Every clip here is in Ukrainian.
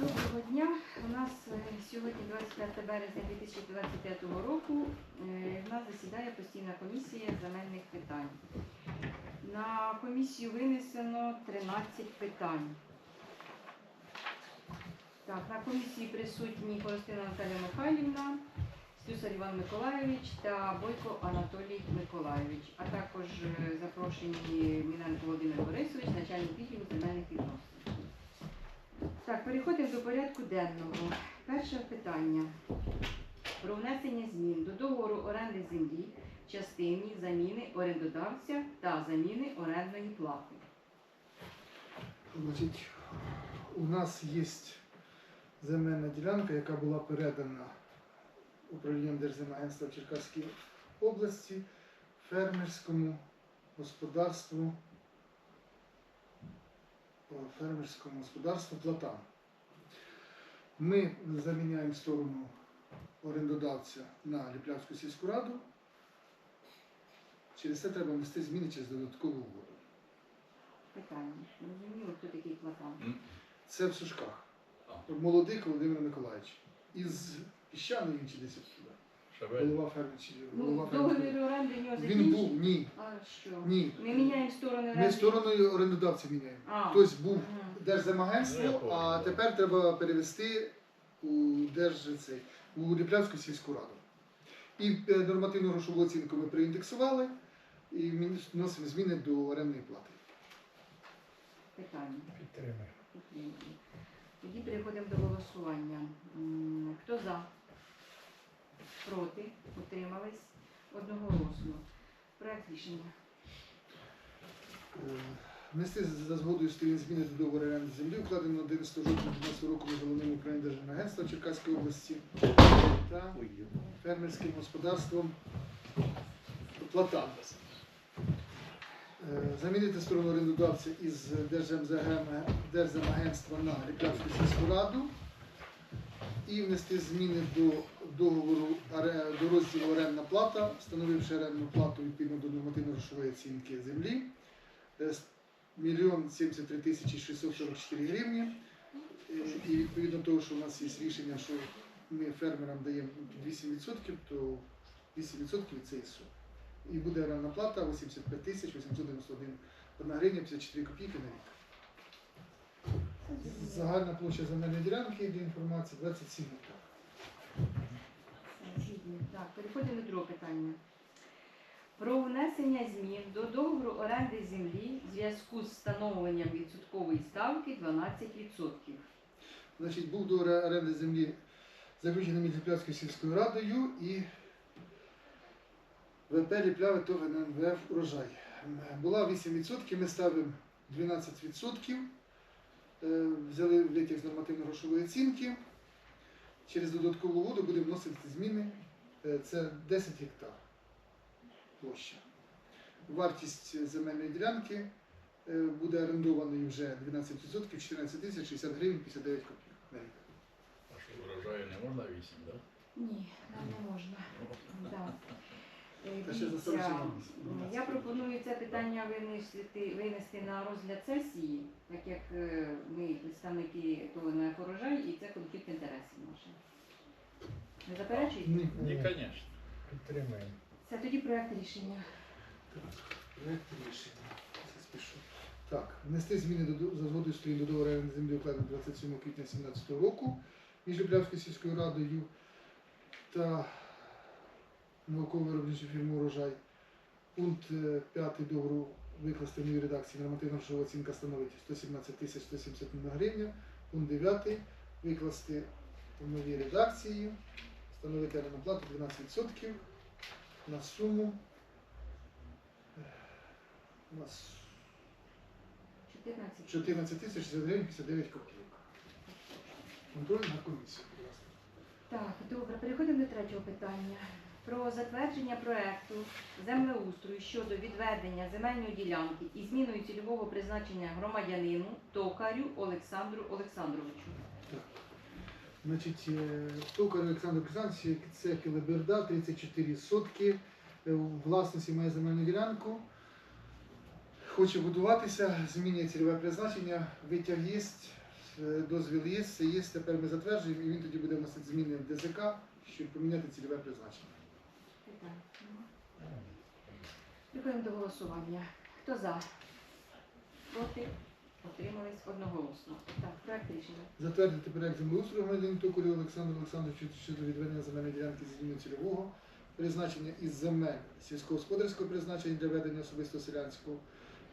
Доброго дня. У нас е, сьогодні 25 березня 2025 року. Е, В нас засідає постійна комісія земельних питань. На комісію винесено 13 питань. Так, на комісії присутні Холостина Наталія Михайлівна, Слюсар Іван Миколайович та Бойко Анатолій Миколайович, а також е, запрошені Міненко Володимир Борисович, начальник відділу земельних відносин. Так, переходимо до порядку денного. Перше питання про внесення змін до договору оренди землі частині заміни орендодавця та заміни орендної плати. Значить, у нас є земельна ділянка, яка була передана управлінням Держземагентства в Черкаській області фермерському господарству фермерському господарству Платан. Ми заміняємо сторону орендодавця на Ліплявську сільську раду. Через це треба внести зміни через додаткову угоду. Питання. Розуміло, хто такий платан? Це в Сушках. Молодик Володимир Миколаївич. Із піщаної він чи десь оттуда. Шабель. Голова фермерчі. Ну, Голова договір оренди в нього Він закінчений? був, ні. А що? Ні. Ми міняємо сторони оренди? Ми стороною орендодавця міняємо. А. Тобто був Мгм. Ну, я Держземагентство, понял, а да. тепер треба перевести у Держцей, у Ліплянську сільську раду. І е, нормативну грошову оцінку ми проіндексували і мін- вносимо зміни до орендної плати. Питання. Підтримую. Тоді переходимо до голосування. М, Хто за? Проти? Утримались? Одноголосно. Проект рішення. Е, Внести за згодою сторін зміни до договору оренди землі, укладено 11 жовтня 2012 року між головним управлінням Держагентства Черкаської області та фермерським господарством Платан. Е, Замінити сторону орендодавця із Держземагентства на Ліплявську сільську раду і внести зміни до договору до розділу орендна плата, встановивши орендну плату відповідно до нормативно-грошової оцінки землі. е, с- Мільйон 73 тисячі 644 гривні. Е, І відповідно того, що у нас є рішення, що ми фермерам даємо 8%, то 8% від цієї суми. І буде орендна плата 85 тисяч 891 гривня 54 копійки на рік. Загальна площа земельної ділянки для інформації 27 гектар. Згідні. Так, переходимо до другого питання. Про внесення змін до договору оренди землі в зв'язку з встановленням відсоткової ставки 12%. Значить, був до оренди землі заключений між сільською радою і ВП Ліпляве ТОВ НМВФ урожай. Була 8%, ми ставимо 12%. Е, Взяли витяг з нормативно-грошової оцінки. Через додаткову воду будемо вносити зміни. Е, Це 10 гектар площа. Вартість земельної ділянки е, буде орендованою вже 12%, 14 тисяч 60 гривень 59 копійок на рік. А що врожаю не можна 8, так? Ні, нам не можна. Да. Е, дивіться. Я пропоную це питання винести, винести на розгляд сесії, так як ми представники того на урожай і це конфлікт інтересів наш. Не заперечуєте? Ні. Ні, звісно. Підтримуємо. Це тоді проект рішення. Проект рішення. Це спішу. Так, внести зміни до за згодою сторін до договору оренди землі укладено 27 квітня 2017 року між Ліплявською сільською радою та науково-виробничою фірмою урожай. Пункт 5 договору викласти в новій редакції нормативна грошова оцінка становить 117 тисяч 171 гривня. Пункт 9 викласти в новій редакції, встановити плату 12% на суму у нас 14. 14 тисяч 60 гривень 59 копійок. Контроль на комісію, будь ласка. Так, добре, переходимо до третього питання. Про затвердження проекту землеустрою щодо відведення земельної ділянки і зміною цільового призначення громадянину Токарю Олександру Олександровичу. Значить, е, Токар Олександр Олександрович, це Кілеберда, 34 сотки. Е, власності має земельну ділянку. хоче будуватися, змінює цільове призначення, витяг є, е, дозвіл є, все є. Тепер ми затверджуємо і він тоді буде вносити зміни в ДЗК, щоб поміняти цільове призначення. Нема. До голосування. Хто за? Проти? Утримались одноголосно. Так, проект рішення. Затвердити проект землеустрою громадянин Токарю Олександру Олександровичу щодо відведення земельної ділянки зі зміни цільового призначення із земель сільськогосподарського призначення для ведення особисто селянського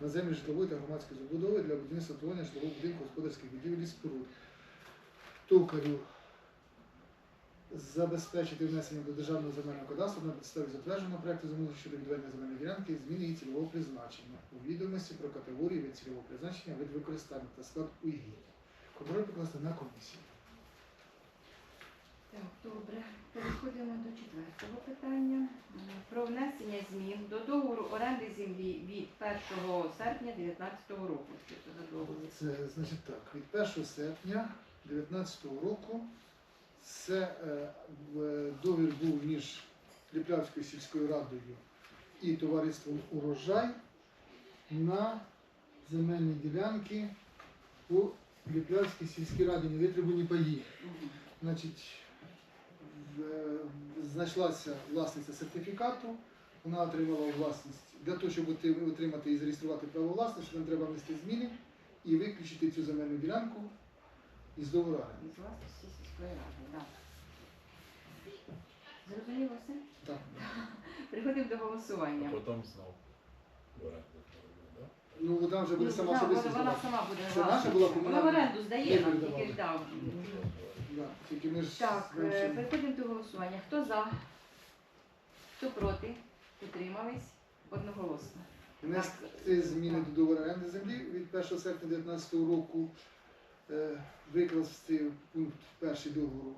на землі житлової та громадської забудови для будівництва створення житлового будинку господарських будівель і споруд. Токарю забезпечити внесення до державного земельного кадастру на підставі затвердженого проекту землі щодо відведення земельної ділянки і зміни її цільового призначення у відомості про категорії від цільового призначення, вид використання та склад угідь. Контроль покласти на комісію. Так, добре. Переходимо до четвертого питання. Про внесення змін до договору оренди землі від 1 серпня 2019 року. Що це за договір? Це значить так, від 1 серпня 2019 року це е, договір був між Ліплявською сільською радою і товариством Урожай на земельні ділянки у Ліплявській сільській раді невитребувані паї. Значить, знайшлася власниця сертифікату, вона отримала власність. Для того, щоб отримати і зареєструвати право власності, нам треба внести зміни і виключити цю земельну ділянку із договору оренди. Із власності сільської ради, так. Зрозуміло все? Так. Переходимо до голосування. А потім знов. в оренду, да? Ну, вона вже буде Ну, сама да, собі вона, вона сама буде Це наша була Вона в комунальна? оренду здає нам, тільки дав. Да. Тільки ми ж Так, знаємо, е, що- переходимо до голосування. Хто за? Хто проти? Утримались? Одноголосно. внести зміни до договору оренди землі від 1 серпня 2019 року. Е, Викласти пункт перший договору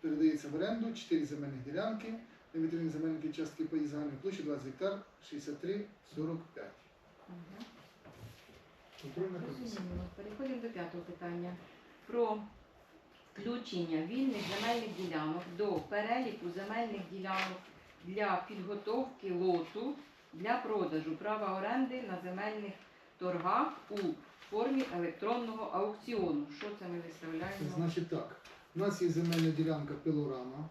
передається в оренду 4 земельних ділянки, невітряні земельні частки паї загальної площі 20 гектар 63 45. Контрольна комісія. Зрозуміло. Переходимо до п'ятого питання. Про включення вільних земельних ділянок до переліку земельних ділянок для підготовки лоту для продажу права оренди на земельних торгах у формі електронного аукціону. Що це ми виставляємо? Значить так, у нас є земельна ділянка пилорама.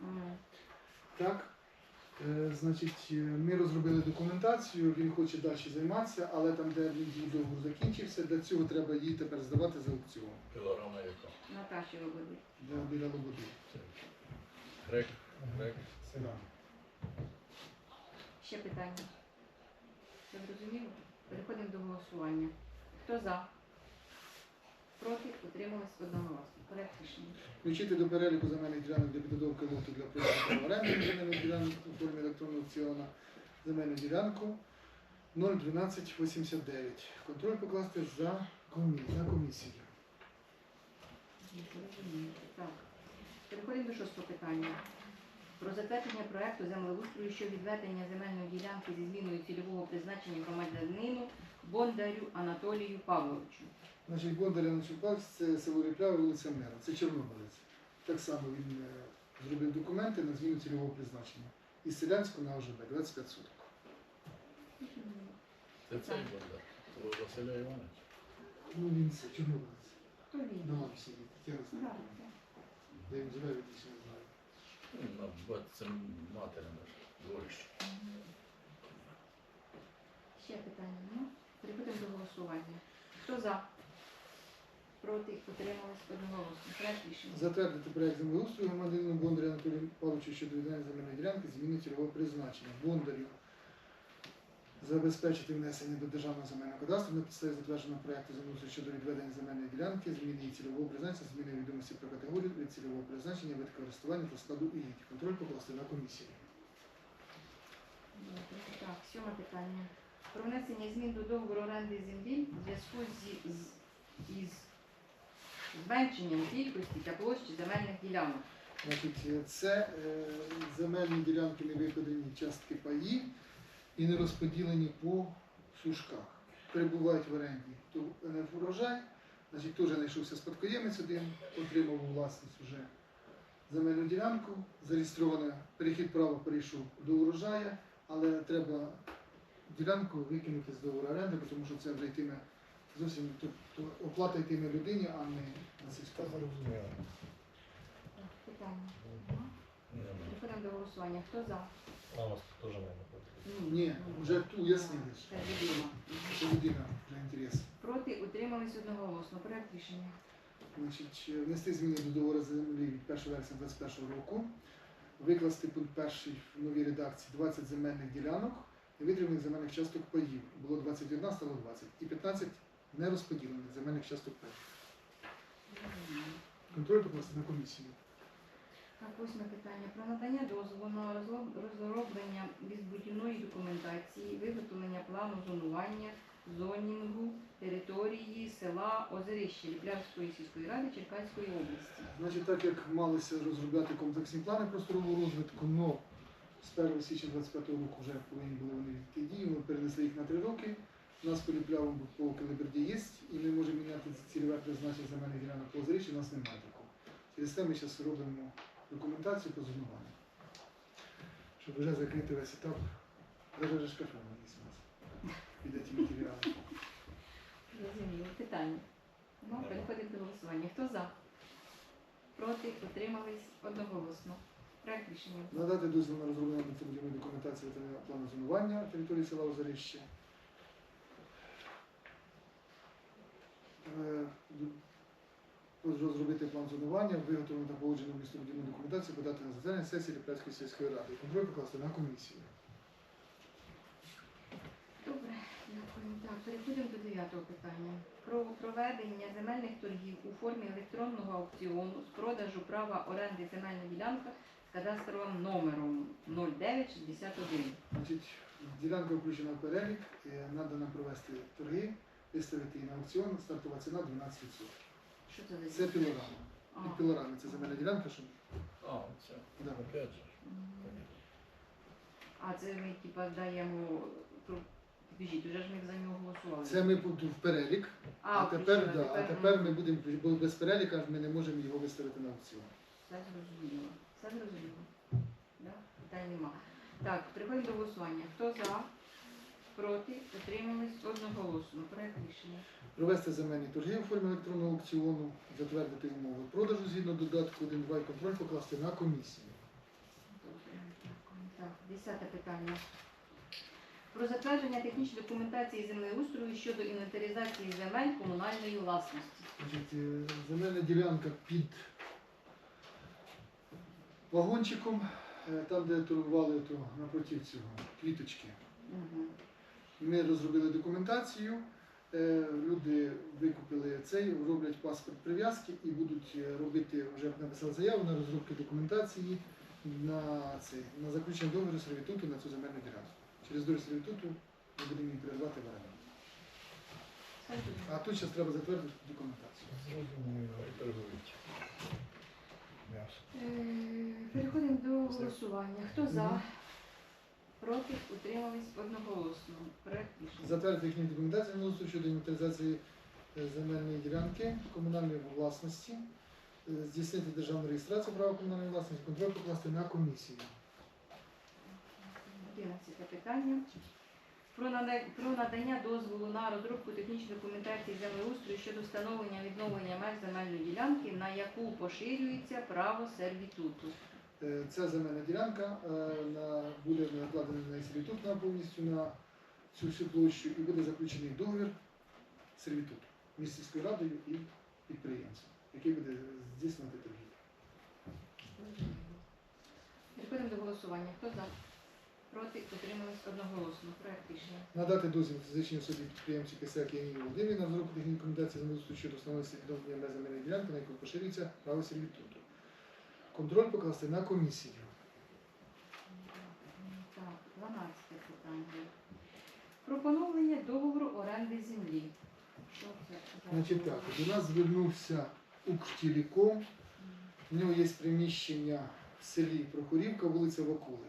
Мгм. Так? Е, значить, е, ми розробили документацію, він хоче далі займатися, але там, де її договор закінчився, для цього треба її тепер здавати за аукціон. Пілорама яка? Наташі Лободи. Для біля Лободи. Це Грек, грек. Ще питання. Все зрозуміло? Переходимо до голосування. Хто за? Проти? Утримались одноголосно. Проект рішення. Включити до переліку земельних ділянок для підготовки лоту для права оренди земельних ділянок у формі електронного аукціону земельну ділянку 01289. Контроль покласти за комі- на комісію. Так. Переходимо до шостого питання. Про затвердження проекту землеустрою щодо відведення земельної ділянки зі зміною цільового призначення громадянину Бондарю Анатолію Павловичу. Значить, Бондаря Начупак, це село Ріплява, вулиця Мера. Це Чорнобилець. Так само він е, зробив документи на зміну цільового призначення. Із селянського на ОЖБ 25 суток. Це цей Бондар. Це Василя Івановича. Ну він це Чорнобилець. Хто він? На мапі сидить. Я не так. Я не знаю. Ну, Це матері наша, дворище. Ще питання ну? Переходимо до голосування. Хто за? Проти? Утримались одноголосно. Проект рішення. Затвердити проект землеустрою громадянину Бондаря Анатолію Павловичу щодо віддання земельної ділянки зміни цільового призначення. Бондарю забезпечити внесення до державного земельного кадастру на підставі затвердженого проекту землеустрою щодо відведення земельної ділянки, зміни її цільового призначення, зміни відомості про категорію від цільового призначення, вид користування та складу і контроль покласти на комісію. Так, сьоме питання. Про внесення змін до договору оренди землі в зв'язку зі, з, із зменшенням кількості та площі земельних ділянок. Значить, це е, земельні ділянки не частки паї і не розподілені по сушках. Перебувають в оренді. То НФ урожай, значить, теж знайшовся спадкоємець один, отримав у власність вже земельну ділянку, зареєстровано, перехід права перейшов до урожая, але треба ділянку викинути з договору оренди, тому що це вже йтиме зовсім тобто оплата йтиме людині, а не на сільську. Та питання. Переходимо до голосування. Хто за? А у нас теж немає. Ні, вже ту. Це людина. Це людина вже інтерес. Проти утримались одноголосно. Проект рішення. Значить, внести зміни до договору землі від 1 вересня 2021 року, викласти пункт перший в новій редакції 20 земельних ділянок і витриманих земельних часток паїв. Було 21, стало 20. І 15 нерозподілених земельних часток паїв. Контроль покласти на комісію. Так, восьме питання. Про надання дозволу розроблення містобудівної документації, виготовлення плану зонування, зонінгу території села Озерище Ліплявської сільської ради Черкаської області. Значить, так як малися розробляти комплексні плани просторового розвитку, но з 1 січня 25 року вже повинні були вони відійти дії, ми перенесли їх на 3 роки. У нас по Ліплявому по Калиберді є, і ми можемо міняти цільове призначення земельних ділянок по озеріччі, у нас немає такого. Через це ми зараз робимо документацію по зонуванню. Щоб вже закрити весь етап. Вже шкафа є у нас. Під ці матеріали. Зрозуміло. Питання. Ну, переходимо до голосування. Хто за? Проти? Утримались одноголосно. Проект рішення. Надати дозвіл на розроблення адміністративної документації та плану зонування території села Озерище. Е, Розробити план зонування, виготовлення та погодження містобудівної документації, подати на засідання сесії Ліпецької сільської ради. Контроль покласти на комісію. Добре, дякую. Так, переходимо до дев'ятого питання. Про проведення земельних торгів у формі електронного аукціону з продажу права оренди земельна ділянка з кадастровим номером 0961. Значить, ділянка включена в перелік, треба нам провести торги, виставити її на аукціон, стартова ціна 12%. Що це за Це пілорама. А, Під пілорами це земельна ділянка, що А, це. да. Опять же. А це ми типа даємо Підождіть, уже ж ми за нього голосували. Це ми тут в перелік. А, тепер, включили, да, а тепер ми будемо, бо без переліка ми не можемо його виставити на аукціон. Все зрозуміло. Все зрозуміло. Да? Питань нема. Так, переходимо до голосування. Хто за? Проти? Утримались одноголосно. Проект рішення. Провести земельні торги у формі електронного аукціону, затвердити умови продажу згідно додатку 1.2 і контроль покласти на комісію. Так, десяте питання. Про затвердження технічної документації землеустрою щодо інвентаризації земель комунальної власності. Значить, е, земельна ділянка під вагончиком, е, там, де торгували то напротив цього квіточки. Угу. Ми розробили документацію, е, люди викупили цей, роблять паспорт прив'язки і будуть е, робити, вже написали заяву на розробку документації на, цей, на заключення договору сервітуту на цю земельну ділянку. Через договір сервітуту ми будемо її передавати в оренду. А тут зараз треба затвердити документацію. Е, Переходимо до голосування. Хто за? Проти? Утримались одноголосно. Проект рішення. Затвердити їхню документацію на щодо інвентаризації е, земельної ділянки комунальної власності, е, здійснити державну реєстрацію права комунальної власності, контроль покласти на комісію. 11 питання. Про нада- про надання дозволу на розробку технічної документації землеустрою щодо встановлення відновлення меж земельної ділянки, на яку поширюється право сервітуту. Е, Ця земельна ділянка е, на, буде накладена на сервітут на повністю на цю всю площу і буде заключений договір сервітуту між сільською радою і підприємцем, який буде здійснювати торгівлю. Переходимо до голосування. Хто за? Проти? Утримались одноголосно. Проект рішення. Надати дозвіл фізичній особі підприємцю Кисяк Яні Володимирі на розробку технічної документації землеустрою щодо встановлення відновлення земельної ділянки, на яку поширюється право сервітуту. Контроль покласти на комісію. Так, 12 питання. Про поновлення договору оренди землі. Що це? за Значить так, до нас звернувся Укртелеком. У нього є приміщення в селі Прохорівка, вулиця Вакули.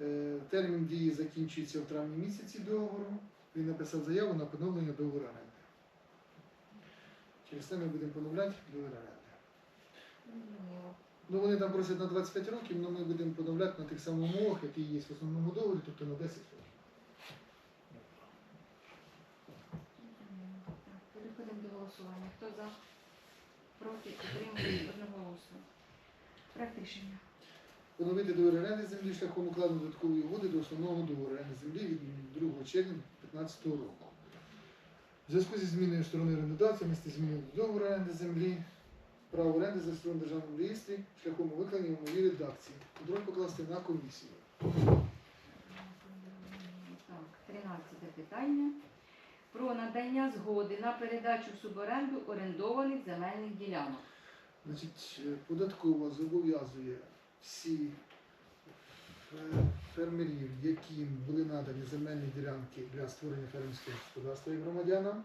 Е, Термін дії закінчується в травні місяці договору. Він написав заяву на поновлення договору оренди. Через це ми будемо поновляти договір оренди. Зрозуміло. Ну, вони там просять на 25 років, але ми будемо подавляти на тих самих умовах, які є в основному договорі, тобто на 10 років. Переходимо до голосування. Хто за? Проти підтримки одноголосно. Проект рішення. Поновити договір оренди землі шляхом укладу додаткової угоди до основного договору оренди землі від 2 червня 2015 року. В зв'язку зі зміною сторони орендодавця, місце зміни до договору оренди землі право оренди зареєстровано в державному реєстрі шляхом виконання в новій редакції. Контроль покласти на комісію. Так, 13 питання. Про надання згоди на передачу в суборенду орендованих земельних ділянок. Значить, е, податкова зобов'язує всі фермерів, яким були надані земельні ділянки для створення фермерського господарства і громадянам,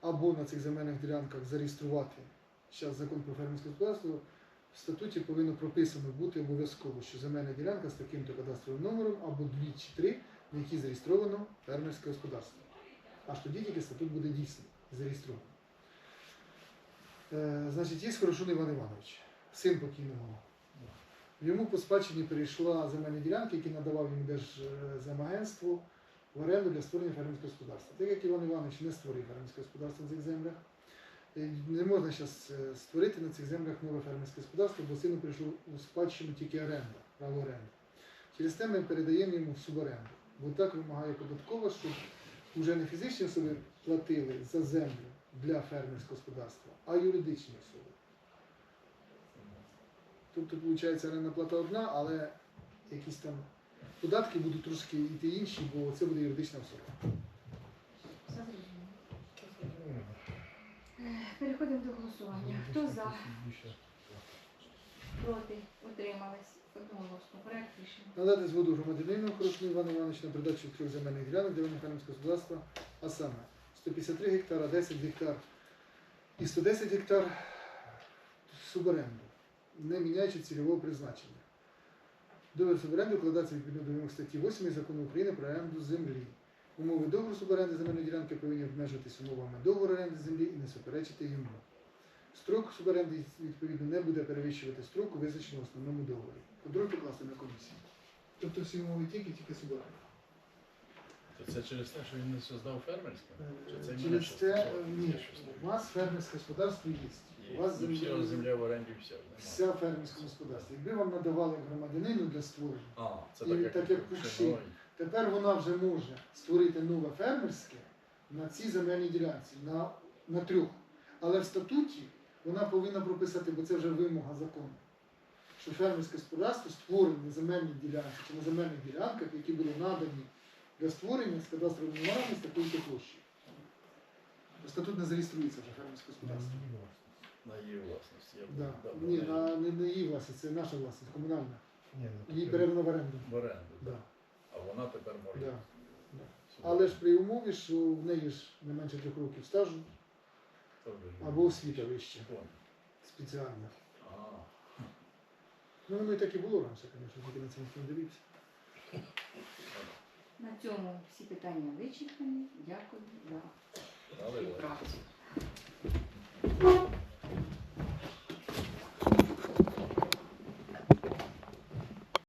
або на цих земельних ділянках зареєструвати зараз закон про фермерське господарство. В статуті повинно прописано бути обов'язково, що земельна ділянка з таким-то кадастровим номером або дві чи три, на які зареєстровано фермерське господарство. Аж тоді тільки статут буде дійсний, зареєстрований. Е, значить, є Хорошун Іван Іванович, син покійного. Йому по спадщині перейшла земельні ділянки, які надавав йому Держземагентство в оренду для створення фермерського господарства. Так як Іван Іванович не створив фермерське господарство на цих землях, е, не можна зараз створити на цих землях нове фермерське господарство, бо сину прийшло у спадщину тільки оренда, право оренди. Через те ми передаємо йому в суборенду. Бо так вимагає податкова, щоб вже не фізичні особи платили за землю для фермерського господарства, а юридичні особи. Тобто, виходить, орендна плата одна, але якісь там податки будуть трошки йти інші, бо це буде юридична особа. Все зрозуміло. Переходимо до голосування. Хто за? Проти? Утримались? Одноголосно. Проект рішення. Надати згоду громадянину Хорошну Івану Івановичу на передачу трьох земельних ділянок для фермерського господарства, а саме 153 гектара, 10 гектар і 110 гектар суборенду, не міняючи цільового призначення. Договір суборенди укладається відповідно до вимог статті 8 Закону України про оренду землі. Умови договору суборенди земельної ділянки повинні обмежуватись умовами договору оренди землі і не суперечити йому. Строк суборенди відповідно не буде перевищувати строку, визначеного в основному договорі. Контроль покласти на комісію. Тобто всі умови тільки, тільки суборенда. То це через те, що він не создав фермерське? Чи це Через це Це е, ні, у вас фермерське господарство є. У вас земля, земля в оренді все. вся фермерське господарство. Якби вам надавали громадянину для створення, А, це І так як. Чорновий. Тепер вона вже може створити нове фермерське на цій земельній ділянці, на, на трьох. Але в статуті вона повинна прописати, бо це вже вимога закону, що фермерське господарство створене на земельній ділянці чи на земельних ділянках, які були надані для створення з кадастровими номерами з такої площі. Статут не зареєструється вже фермерське господарство. На її власність. Я Да. Ні, на її- на, не, не її власність, це наша власність, комунальна. Ні, ну, Її передано в оренду. в оренду. Да. Вона тепер може. Да. Але ж при умові, що в неї ж не менше трьох років стажу або освіта вища, Понял. спеціальна. Ну воно і так і було раніше, звісно, тільки на це ніхто не дивився. На цьому всі питання вичерпані. Дякую за співпрацю.